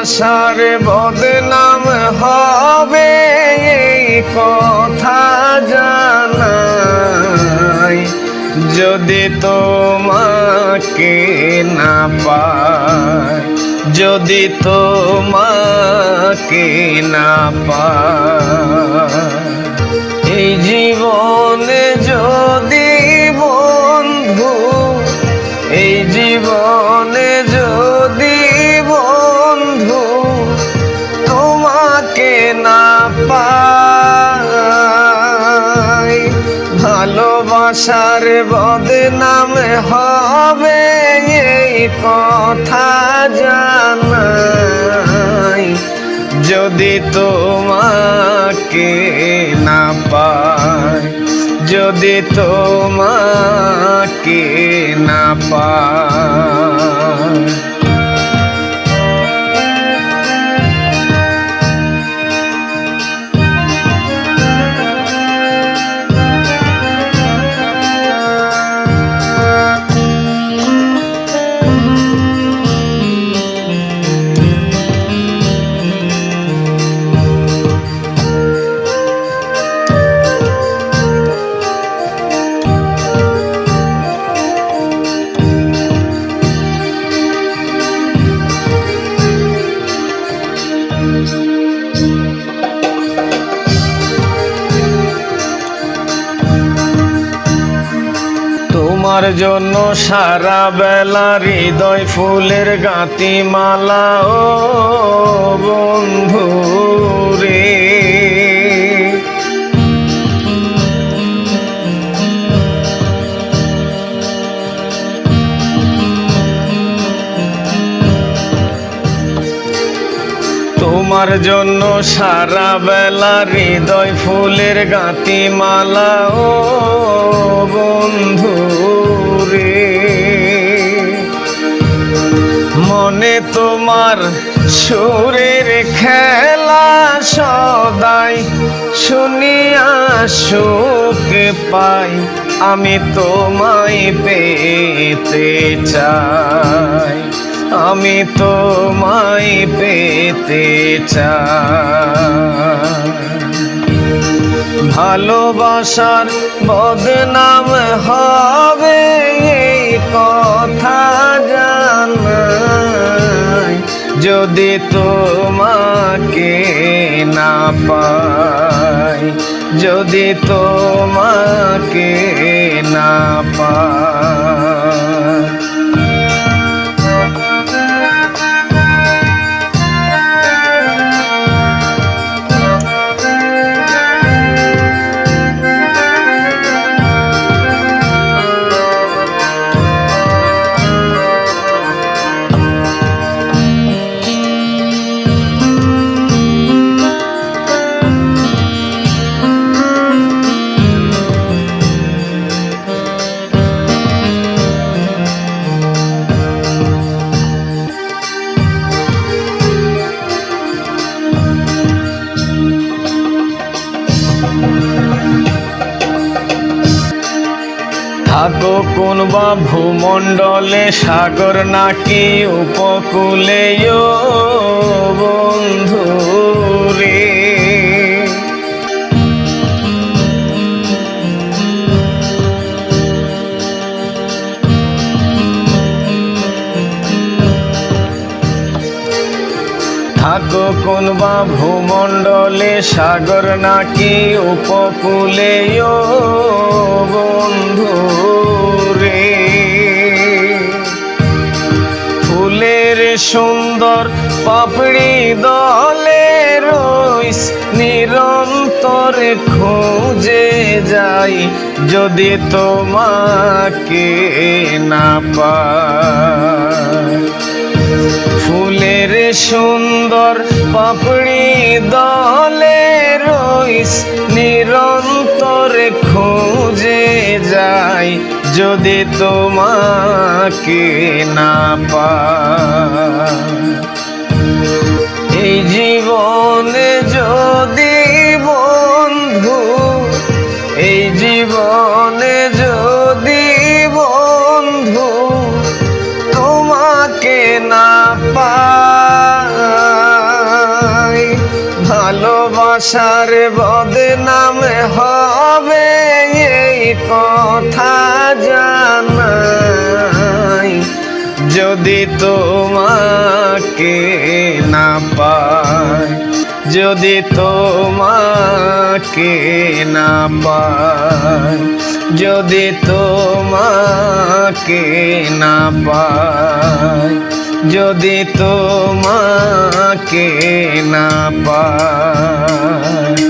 ভালোবাসার বদনাম হবে, এই কথা জানাই। যদি তোমাকে না পায় যদি তোমাকে না পায় এই জীবনে যদি ভালোবাসার বদনাম হবে এই কথা জানাই। যদি তোমাকে না পায় যদি তোমাকে না পায় তোমার জন্য সারা বেলা হৃদয় ফুলের গাঁতি মালা ও বন্ধু। তোমার জন্য সারা বেলা হৃদয় ফুলের গাঁতি মালা ও বন্ধু রে। মনে তোমার সুরের খেলা সদাই শুনিয়া সুখ পাই, আমি তোমায় পেতে চাই। আমি তো তোমায় পেতে চাই। ভালোবাসার বদনাম হবে এই কথা জানাই। যদি তোমাকে না পাই, যদি তোমাকে না পাই। কোন বা ভূমণ্ডলে সাগর নাকি উপকূলে বন্ধু। থাকো কোন বা ভূমণ্ডলে সাগর নাকি উপকূলে বন্ধু রে ফুলের সুন্দর পাপড়ি দলে রইস, নিরন্তর খুঁজে যাই, যদি তোমাকে না পাই। ফুলের সুন্দর পাপড়ি দলে রইস, নিরন্তর খুঁজে যাই যদি তোমাকে না পা এই জীবনে যদি ভালোবাসার বদনাম হবে, এই কথা জানাই। যদি তোমাকে না পাই, যদি তোমাকে না পাই, যদি তোমাকে না পাই যদি তোমাকে না পাই